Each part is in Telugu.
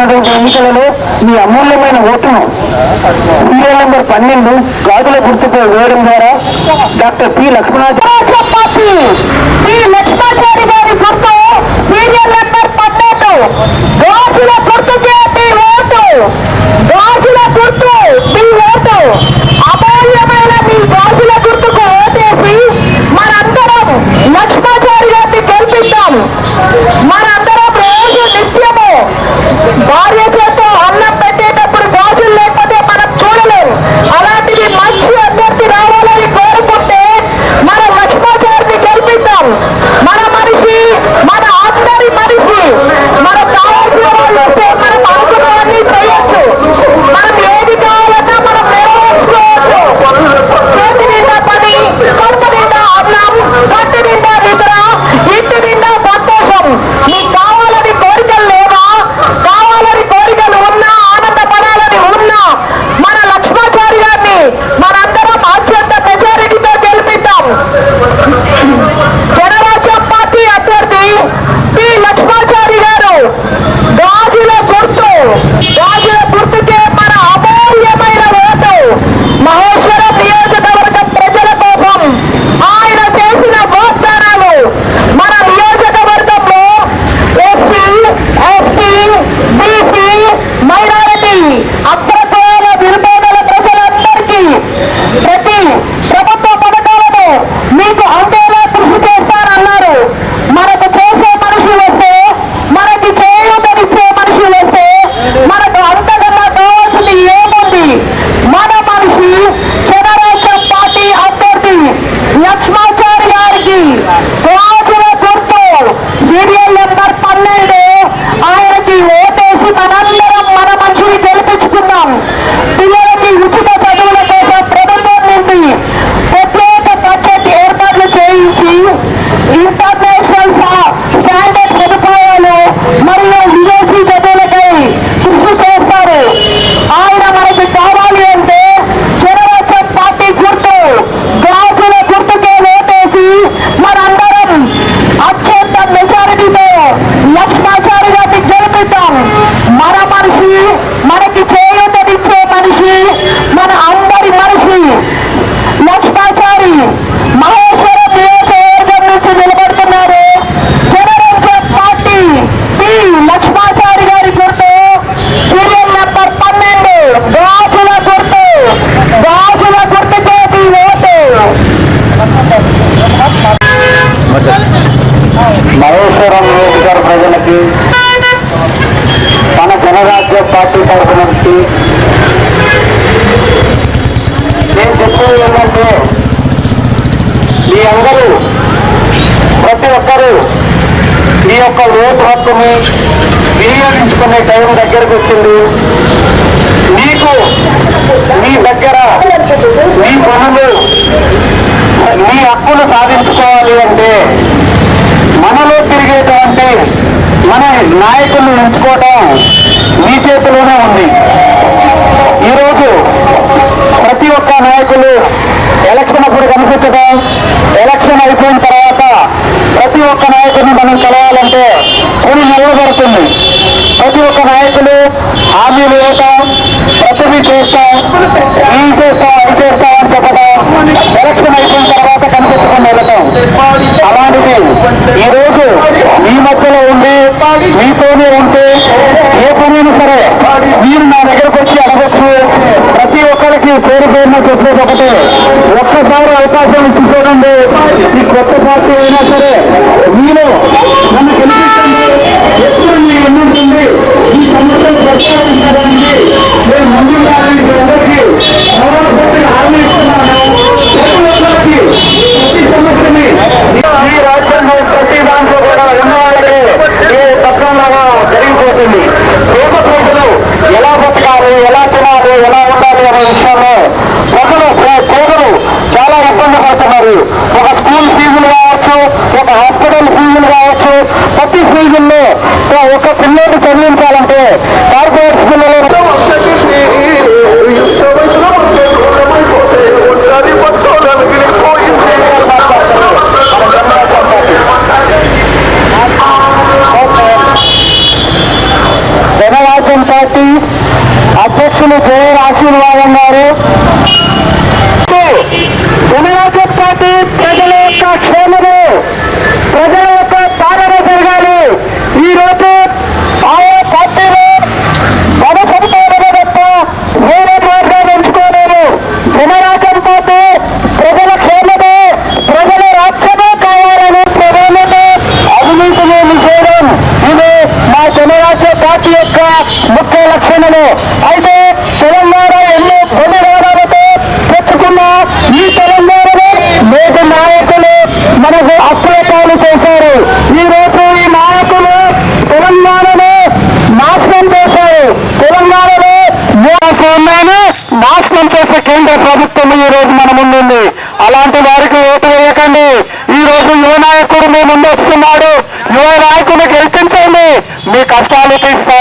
జరిగినటువంటి ఎన్నికలలో మీ అమూల్యమైన ఓటును సీరియల్ నెంబర్ పన్నెండు గాజుల గుర్తుపై వేయడం ద్వారా డాక్టర్ పి లక్ష్మణాచారి గుర్తు হাত యొక్క ఓటు హక్కుని వినియోగించుకునే టైం దగ్గరకు వచ్చింది. మీకు మీ దగ్గర మీ పనులు మీ హక్కులు సాధించుకోవాలి అంటే మనలో తిరిగేటువంటి మన నాయకులను ఎంచుకోవటం మీ చేతిలోనే ఉంది. ఈరోజు ప్రతి ఒక్క నాయకులు ఎలక్షన్ అప్పుడు కనిపించడం ఎలక్షన్ అయిపోయిన తర్వాత ప్రతి ఒక్క నాయకుడిని మనం కలవాలంటే పూరి నిలబడుతుంది. ప్రతి ఒక్క నాయకులు హామీలు ఇవ్వటం ప్రతిదీ చేస్తాం ఏం చేస్తాం అది చేస్తాం అని చెప్పడం ఎలక్షన్ అయిపోయిన తర్వాత కనిపించకుండా వెళ్ళటం అలాంటిది ఈరోజు మీ మధ్యలో ఉండి మీతోనే ఉంటే ఏ పనైనా సరే మీరు నా దగ్గరకు వచ్చి అడగచ్చు. కోరిపోయినా చెప్పే ఒకటే ఒక్కసారి అవకాశం ఇచ్చి చూడండి. ఈ కొత్త పార్టీ అయినా సరే మీరు నన్ను గెలిపించండి. ছিল জয়ের আশীর্বাদ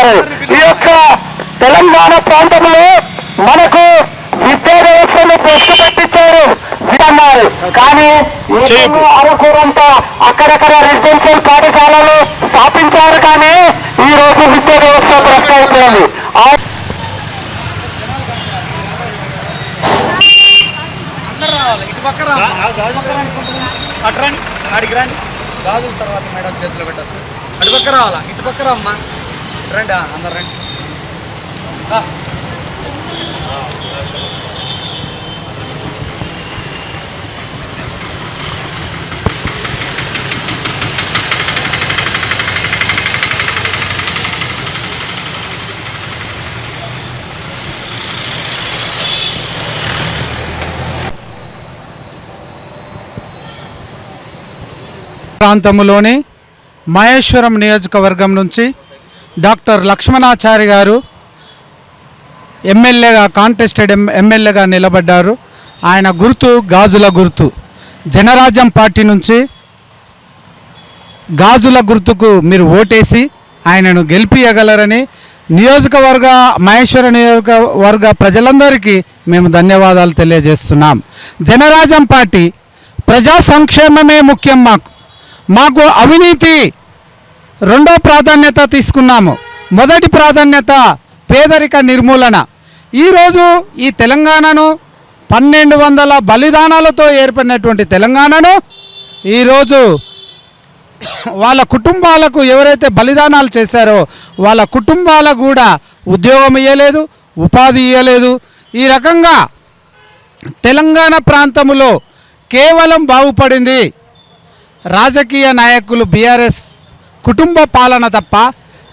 తీస్తారు ఈ యొక్క తెలంగాణ ప్రాంతంలో మనకు విద్యా వ్యవస్థను ప్రశ్న పట్టించారు అన్నారు కానీ ఈ అరకూరంతా అక్కడక్కడ రెసిడెన్షియల్ పాఠశాలలు స్థాపించారు కానీ ఈ రోజు విద్యా వ్యవస్థ భ్రష్ట అయిపోయింది ఆ అందరు రావాలి. ఇటు పక్క రా. అటు రండి. అడిగి రండి. గాజుల తర్వాత మేడం చేతిలో పెట్టచ్చు. అటు పక్క రావాలా? ఇటు పక్క రామ్మా. రండి అందరు రండి. ప్రాంతంలోని మహేశ్వరం నియోజకవర్గం నుంచి డాక్టర్ లక్ష్మణాచారి గారు ఎమ్మెల్యేగా కాంటెస్టెడ్ ఎమ్మెల్యేగా నిలబడ్డారు. ఆయన గుర్తు గాజుల గుర్తు. జనరాజ్యం పార్టీ నుంచి గాజుల గుర్తుకు మీరు ఓటేసి ఆయనను గెలిపియగలరని నియోజకవర్గ మహేశ్వర నియోజకవర్గ ప్రజలందరికీ మేము ధన్యవాదాలు తెలియజేస్తున్నాం. జనరాజ్యం పార్టీ ప్రజా సంక్షేమమే ముఖ్యం మాకు. మాకు అవినీతి రెండో ప్రాధాన్యత తీసుకున్నాము. మొదటి ప్రాధాన్యత పేదరిక నిర్మూలన. ఈరోజు ఈ తెలంగాణను పన్నెండు వందల బలిదానాలతో ఏర్పడినటువంటి తెలంగాణను ఈరోజు వాళ్ళ కుటుంబాలకు ఎవరైతే బలిదానాలు చేశారో వాళ్ళ కుటుంబాలకు కూడా ఉద్యోగం ఇవ్వలేదు ఉపాధి ఇవ్వలేదు ఈ రకంగా తెలంగాణ ప్రాంతంలో కేవలం బాగుపడింది రాజకీయ నాయకులు బీఆర్ఎస్ కుటుంబ పాలన తప్ప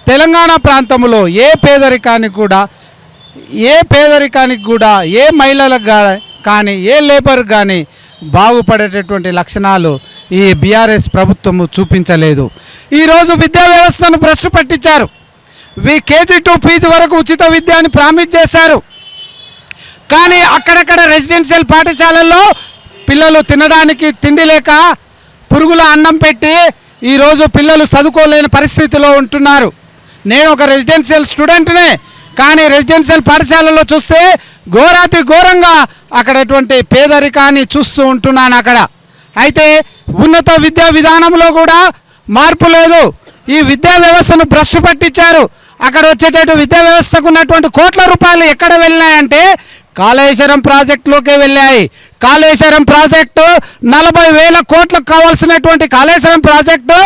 తెలంగాణ ప్రాంతంలో ఏ పేదరికానికి కూడా ఏ పేదరికానికి కూడా ఏ మహిళలకు కానీ ఏ లేబర్ కానీ బాగుపడేటటువంటి లక్షణాలు ఈ బీఆర్ఎస్ ప్రభుత్వము చూపించలేదు. ఈరోజు విద్యా వ్యవస్థను భ్రష్టు పట్టించారు. వి కేజీ టు పీజీ వరకు ఉచిత విద్య అని ప్రామిస్ చేశారు. కానీ అక్కడక్కడ రెసిడెన్షియల్ పాఠశాలల్లో పిల్లలు తినడానికి తిండి లేక పురుగుల అన్నం పెట్టి ఈరోజు పిల్లలు చదువుకోలేని పరిస్థితిలో ఉంటున్నారు. నేను ఒక రెసిడెన్షియల్ స్టూడెంట్నే కానీ రెసిడెన్షియల్ పాఠశాలలో చూస్తే ఘోరాతి ఘోరంగా అక్కడటువంటి పేదరికాన్ని చూస్తూ ఉంటున్నాను అక్కడ. అయితే ఉన్నత విద్యా విధానంలో కూడా మార్పు లేదు. ఈ విద్యా వ్యవస్థను భ్రష్టు పట్టించారు. అక్కడ వచ్చేటట్టు విద్యా వ్యవస్థకు ఉన్నటువంటి కోట్ల రూపాయలు ఎక్కడ వెళ్ళినాయంటే కాళేశ్వరం ప్రాజెక్టులోకే వెళ్ళాయి. కాళేశ్వరం ప్రాజెక్టు నలభై వేల కోట్లకు కావాల్సినటువంటి కాళేశ్వరం ప్రాజెక్టు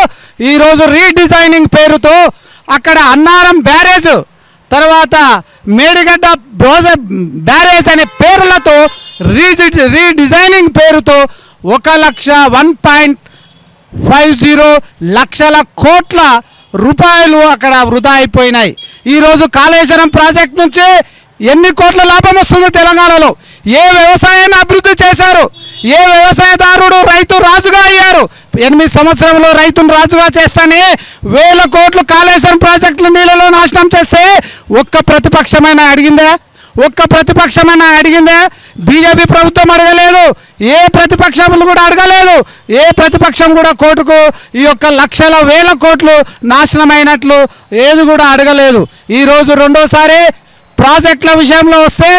ఈరోజు రీడిజైనింగ్ పేరుతో అక్కడ అన్నారం బ్యారేజ్ తర్వాత మేడిగడ్డ బ్రోజ బ్యారేజ్ అనే పేర్లతో రీజి రీడిజైనింగ్ పేరుతో ఒక లక్ష వన్ పాయింట్ ఫైవ్ జీరో లక్షల కోట్ల రూపాయలు అక్కడ వృధా అయిపోయినాయి. ఈరోజు కాళేశ్వరం ప్రాజెక్ట్ నుంచి ఎన్ని కోట్ల లాభం వస్తుంది తెలంగాణలో? ఏ వ్యవసాయాన్ని అభివృద్ధి చేశారు? ఏ వ్యవసాయదారుడు రైతు రాజుగా అయ్యారు? ఎనిమిది సంవత్సరంలో రైతును రాజుగా చేస్తానే వేల కోట్లు కాళేశ్వరం ప్రాజెక్టులు నీళ్ళలో నాశనం చేస్తే ఒక్క ప్రతిపక్షమైన అడిగిందా? ఒక్క ప్రతిపక్షమైన అడిగిందే. బీజేపీ ప్రభుత్వం అడగలేదు. ఏ ప్రతిపక్షములు కూడా అడగలేదు. ఏ ప్రతిపక్షం కూడా కోర్టుకు ఈ యొక్క లక్షల వేల కోట్లు నాశనమైనట్లు ఏది కూడా అడగలేదు. ఈరోజు రెండోసారి ప్రాజెక్టుల విషయంలో వస్తే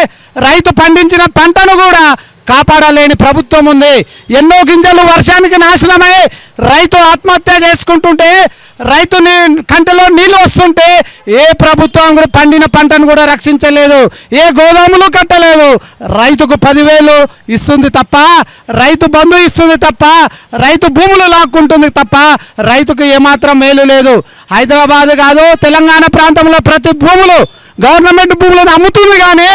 రైతు పండించిన పంటను కూడా కాపాడలేని ప్రభుత్వం ఉంది. ఎన్నో గింజలు వర్షానికి నాశనమై రైతు ఆత్మహత్య చేసుకుంటుంటే రైతుని కంటలో నీళ్ళు వస్తుంటే ఏ ప్రభుత్వం కూడా పండిన పంటను కూడా రక్షించలేదు. ఏ గోదాములు కట్టలేదు. రైతుకు పదివేలు ఇస్తుంది తప్ప రైతు బంధు ఇస్తుంది తప్ప రైతు భూములు లాక్కుంటుంది తప్ప రైతుకు ఏమాత్రం మేలు లేదు. హైదరాబాద్ కాదు తెలంగాణ ప్రాంతంలో ప్రతి భూములు గవర్నమెంట్ భూములను అమ్ముతుంది కానీ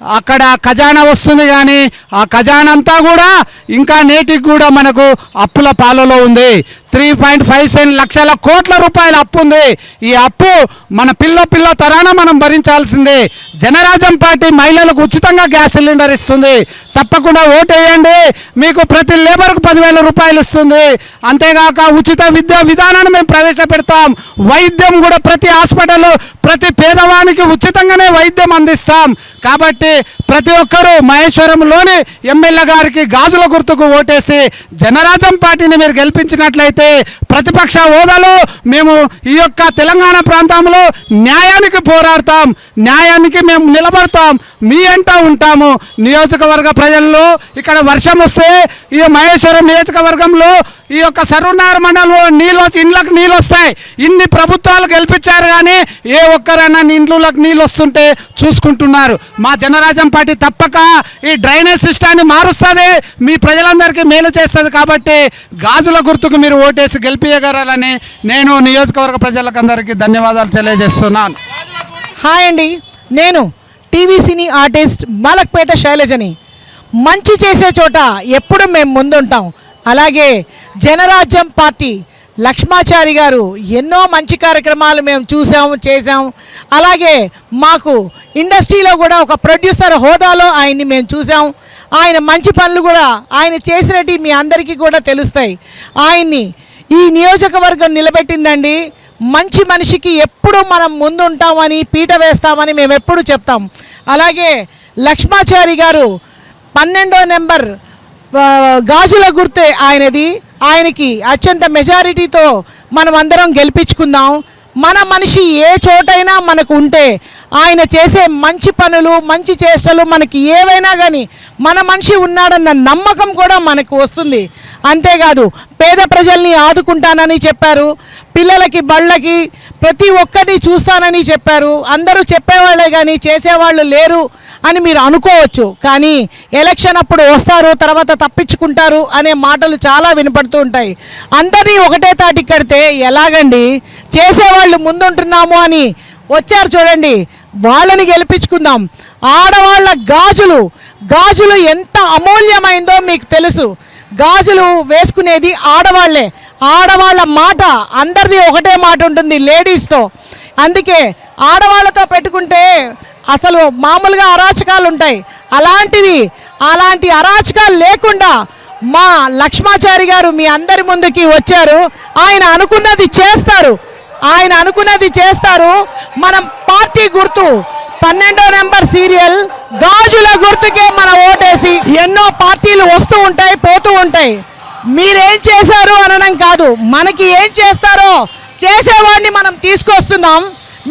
అక్కడ ఖజానా వస్తుంది కానీ ఆ ఖజానా అంతా కూడా ఇంకా నేటికి కూడా మనకు అప్పుల పాలలో ఉంది. త్రీ పాయింట్ ఫైవ్ సెవెన్ లక్షల కోట్ల రూపాయల అప్పు ఉంది ఈ అప్పు మన పిల్ల పిల్ల తరాన మనం భరించాల్సిందే. జనరాజ్యం పార్టీ మహిళలకు ఉచితంగా గ్యాస్ సిలిండర్ ఇస్తుంది. తప్పకుండా ఓటేయండి మీకు ప్రతి లేబర్కు పదివేల రూపాయలు ఇస్తుంది. అంతేగాక ఉచిత విద్యా విధానాన్ని మేము ప్రవేశపెడతాం. వైద్యం కూడా ప్రతి హాస్పిటల్ ప్రతి పేదవానికి ఉచితంగానే వైద్యం అందిస్తాం. కాబట్టి ప్రతి ఒక్కరూ మహేశ్వరంలోని ఎమ్మెల్యే గారికి గాజుల గుర్తుకు ఓటేసి జనరాజ్యం పార్టీని మీరు గెలిపించినట్లయితే ప్రతిపక్ష హోదాలో మేము ఈ యొక్క తెలంగాణ ప్రాంతంలో న్యాయానికి పోరాడతాం న్యాయానికి మేము నిలబడతాం మీ అంట ఉంటాము. నియోజకవర్గ ప్రజల్లో ఇక్కడ వర్షం వస్తే ఈ మహేశ్వరం నియోజకవర్గంలో ఈ యొక్క సర్వనార మండలంలో నీళ్ళు వచ్చి ఇండ్లకు నీళ్ళు వస్తాయి. ఇన్ని ప్రభుత్వాలు గెలిపించారు కానీ ఏ ఒక్కరైనా ఇండ్లకు నీళ్ళు వస్తుంటే చూసుకుంటున్నారు. మా జనరాజం పార్టీ తప్పక ఈ డ్రైనేజ్ సిస్టాన్ని మారుస్తుంది మీ ప్రజలందరికీ మేలు చేస్తుంది కాబట్టి గాజుల గుర్తుకు మీరు ఓటేసి గెలిపించగలరని నేను నియోజకవర్గ ప్రజలకు అందరికీ ధన్యవాదాలు తెలియజేస్తున్నాను. హాయ్ అండి. నేను టీవీ సినీ ఆర్టిస్ట్ మలక్పేట శైలజని. మంచి చేసే చోట ఎప్పుడు మేము ముందుంటాం. అలాగే జనరాజ్యం పార్టీ లక్ష్మాచారి గారు ఎన్నో మంచి కార్యక్రమాలు మేము చూసాము చేసాము అలాగే మాకు ఇండస్ట్రీలో కూడా ఒక ప్రొడ్యూసర్ హోదాలో ఆయన్ని మేము చూసాము. ఆయన మంచి పనులు కూడా ఆయన చేసినట్టు మీ అందరికీ కూడా తెలుస్తాయి. ఆయన్ని ఈ నియోజకవర్గం నిలబెట్టిందండి. మంచి మనిషికి ఎప్పుడు మనం ముందుంటామని పీట వేస్తామని మేము ఎప్పుడు చెప్తాం. అలాగే లక్ష్మాచారి గారు పన్నెండో నెంబర్ గాజుల గుర్తే ఆయనది. ఆయనకి అత్యంత మెజారిటీతో మనం అందరం గెలిపించుకుందాం. మన మనిషి ఏ చోటైనా మనకు ఉంటే ఆయన చేసే మంచి పనులు మంచి చేష్టలు మనకి ఏవైనా కానీ మన మనిషి ఉన్నాడన్న నమ్మకం కూడా మనకు వస్తుంది. అంతేకాదు పేద ప్రజల్ని ఆదుకుంటానని చెప్పారు. పిల్లలకి బళ్ళకి ప్రతి ఒక్కరిని చూస్తానని చెప్పారు. అందరూ చెప్పేవాళ్ళే కానీ చేసేవాళ్ళు లేరు అని మీరు అనుకోవచ్చు. కానీ ఎలక్షన్ అప్పుడు వస్తారు తర్వాత తప్పించుకుంటారు అనే మాటలు చాలా వినపడుతూ ఉంటాయి. అందరినీ ఒకటే తాటి కడితే ఎలాగండి? చేసేవాళ్ళు ముందుంటున్నాము అని వచ్చారు చూడండి. వాళ్ళని గెలిపించుకుందాం. ఆడవాళ్ళ గాజులు గాజులు ఎంత అమూల్యమైందో మీకు తెలుసు. గాజులు వేసుకునేది ఆడవాళ్ళే ఆడవాళ్ళ మాట అందరిది ఒకటే మాట ఉంటుంది లేడీస్తో. అందుకే ఆడవాళ్ళతో పెట్టుకుంటే అసలు మామూలుగా అరాచకాలు ఉంటాయి. అలాంటివి అలాంటి అరాచకాలు లేకుండా మా లక్ష్మాచారి గారు మీ అందరి ముందుకి వచ్చారు. ఆయన అనుకున్నది చేస్తారు. ఆయన అనుకున్నది చేస్తారు. మనం పార్టీ గుర్తు పన్నెండో నెంబర్ సీరియల్ గాజుల గుర్తుకే మన ఓటేసి ఎన్నో పార్టీలు వస్తూ ఉంటాయి పోతూ ఉంటాయి. మీరేం చేశారు అనడం కాదు మనకి ఏం చేస్తారో చేసేవాడిని మనం తీసుకొస్తున్నాం.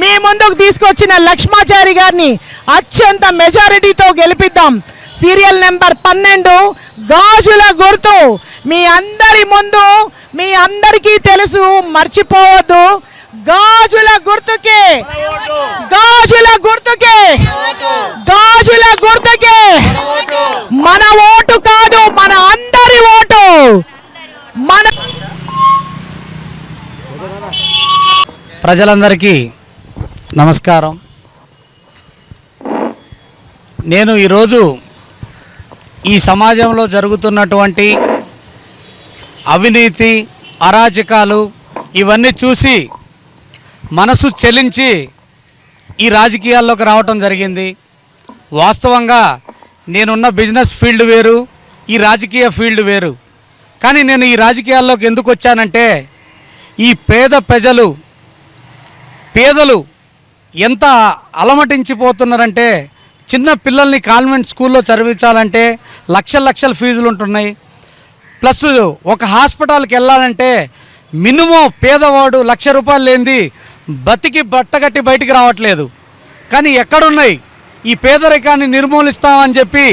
మీ ముందుకు తీసుకొచ్చిన లక్ష్మాచారి గారిని అత్యంత మెజారిటీతో గెలిపిద్దాం. సీరియల్ నెంబర్ పన్నెండు గాజుల గుర్తు. మీ అందరి ముందు మీ అందరికీ తెలుసు మర్చిపోవద్దు. గాజుల గుర్తుకే. గాజుల గుర్తుకే. గాజుల గుర్తుకే. మన ఓటు కాదు మన అందరి ఓటు. మన ప్రజలందరికీ నమస్కారం. నేను ఈరోజు ఈ సమాజంలో జరుగుతున్నటువంటి అవినీతి అరాచకాలు ఇవన్నీ చూసి మనసు చెలించి ఈ రాజకీయాల్లోకి రావటం జరిగింది. వాస్తవంగా నేనున్న బిజినెస్ ఫీల్డ్ వేరు ఈ రాజకీయ ఫీల్డ్ వేరు. కానీ నేను ఈ రాజకీయాల్లోకి ఎందుకు వచ్చానంటే ఈ పేద ప్రజలు పేదలు ఎంత అలమటించిపోతున్నారంటే చిన్న పిల్లల్ని కాన్వెంట్ స్కూల్లో చదివించాలంటే లక్షల లక్షల ఫీజులు ఉంటున్నాయి. ప్లస్ ఒక హాస్పిటల్కి వెళ్ళాలంటే మినిమం పేదవాడు లక్ష రూపాయలు లేనిది బతికి బట్టగట్టి బయటికి రావట్లేదు. కానీ ఎక్కడున్నాయి? ఈ పేదరికాన్ని నిర్మూలిస్తామని చెప్పి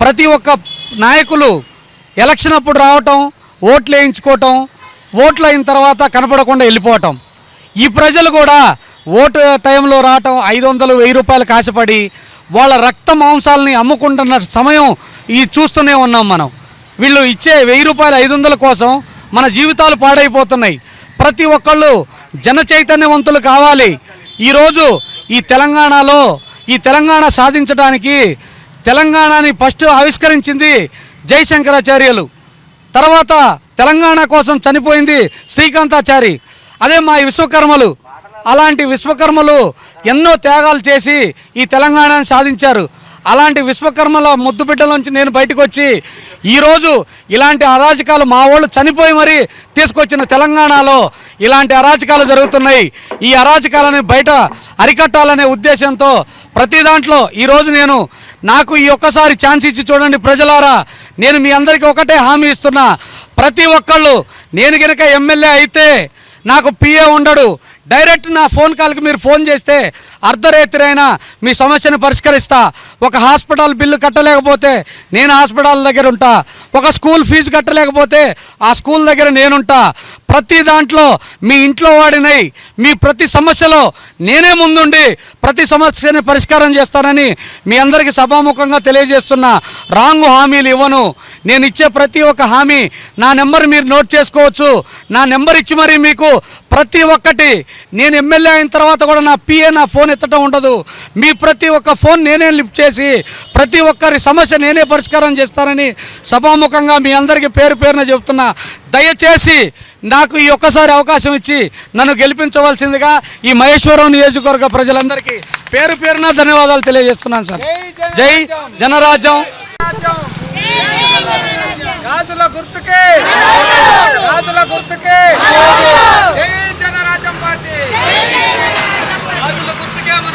ప్రతి ఒక్క నాయకులు ఎలక్షన్ అప్పుడు రావటం ఓట్లు వేయించుకోవటం ఓట్లు అయిన తర్వాత కనపడకుండా వెళ్ళిపోవటం. ఈ ప్రజలు కూడా ఓటు టైంలో రావటం ఐదు వందలు వెయ్యి రూపాయలు కాశపడి వాళ్ళ రక్త మాంసాలని అమ్ముకుంటున్న సమయం ఈ చూస్తూనే ఉన్నాం మనం. వీళ్ళు ఇచ్చే వెయ్యి రూపాయలు ఐదు వందల కోసం మన జీవితాలు పాడైపోతున్నాయి. ప్రతి ఒక్కళ్ళు జన చైతన్యవంతులు కావాలి. ఈరోజు ఈ తెలంగాణలో ఈ తెలంగాణ సాధించడానికి తెలంగాణని ఫస్ట్ ఆవిష్కరించింది జయశంకరాచార్యులు. తర్వాత తెలంగాణ కోసం చనిపోయింది శ్రీకాంతాచారి. అదే మా విశ్వకర్మలు. అలాంటి విశ్వకర్మలు ఎన్నో త్యాగాలు చేసి ఈ తెలంగాణని సాధించారు. అలాంటి విశ్వకర్మల ముద్దు బిడ్డలోంచి నేను బయటకు వచ్చి ఈరోజు ఇలాంటి అరాచకాలు మా వాళ్ళు చనిపోయి మరీ తీసుకొచ్చిన తెలంగాణలో ఇలాంటి అరాచకాలు జరుగుతున్నాయి. ఈ అరాచకాలని బయట అరికట్టాలనే ఉద్దేశంతో ప్రతి దాంట్లో ఈరోజు నేను నాకు ఈ ఒక్కసారి ఛాన్స్ ఇచ్చి చూడండి ప్రజలారా. నేను మీ అందరికీ ఒకటే హామీ ఇస్తున్నా. ప్రతి ఒక్కళ్ళు నేను గనక ఎమ్మెల్యే అయితే నాకు పిఏ ఉండడు. డైరెక్ట్ నా ఫోన్ కాల్కి మీరు ఫోన్ చేస్తే అర్ధరాత్రైనా మీ సమస్యను పరిష్కరిస్తా. ఒక హాస్పిటల్ బిల్లు కట్టలేకపోతే నేను హాస్పిటల్ దగ్గర ఉంటా. ఒక స్కూల్ ఫీజు కట్టలేకపోతే ఆ స్కూల్ దగ్గర నేనుంటా. ప్రతి దాంట్లో మీ ఇంట్లో వాడినై మీ ప్రతి సమస్యలో నేనే ముందుండి ప్రతి సమస్యని పరిష్కారం చేస్తానని మీ అందరికీ సభాముఖంగా తెలియజేస్తున్నా రాంగ్ హామీలు ఇవ్వను. నేను ఇచ్చే ప్రతి ఒక్క హామీ నా నెంబర్ మీరు నోట్ చేసుకోవచ్చు. నా నెంబర్ ఇచ్చి మరీ మీకు ప్రతి ఒక్కటి నేను ఎమ్మెల్యే అయిన తర్వాత కూడా నా పిఏ నా ఫోన్ ఎత్తడం ఉండదు. మీ ప్రతి ఒక్క ఫోన్ నేనే లిఫ్ట్ చేసి ప్రతి ఒక్కరి సమస్య నేనే పరిష్కారం చేస్తానని సభాముఖంగా మీ అందరికీ పేరు పేరున చెప్తున్నా. దయచేసి నాకు ఈ ఒక్కసారి అవకాశం ఇచ్చి నన్ను గెలిపించవలసిందిగా ఈ మహేశ్వరం నియోజకవర్గ ప్రజలందరికీ పేరు పేరున ధన్యవాదాలు తెలియజేస్తున్నాను సార్. జై జనరాజ్యం రాజుల గుర్తుకే. రాజుల గుర్తుకే. జై జనరాజ్యం పార్టీ. రాజుల గుర్తుకే మన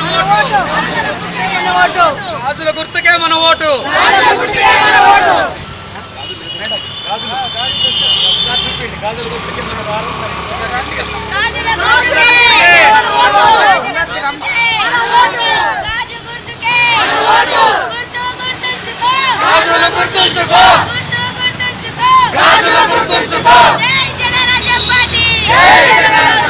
రాజుల గుర్తుకే మన ఓటు. రాజుల గుర్తుంచుకో. రాజుల గుర్తుంచుకో. జై జనరాజ్యం పార్టీ. జై జనరాజ్యం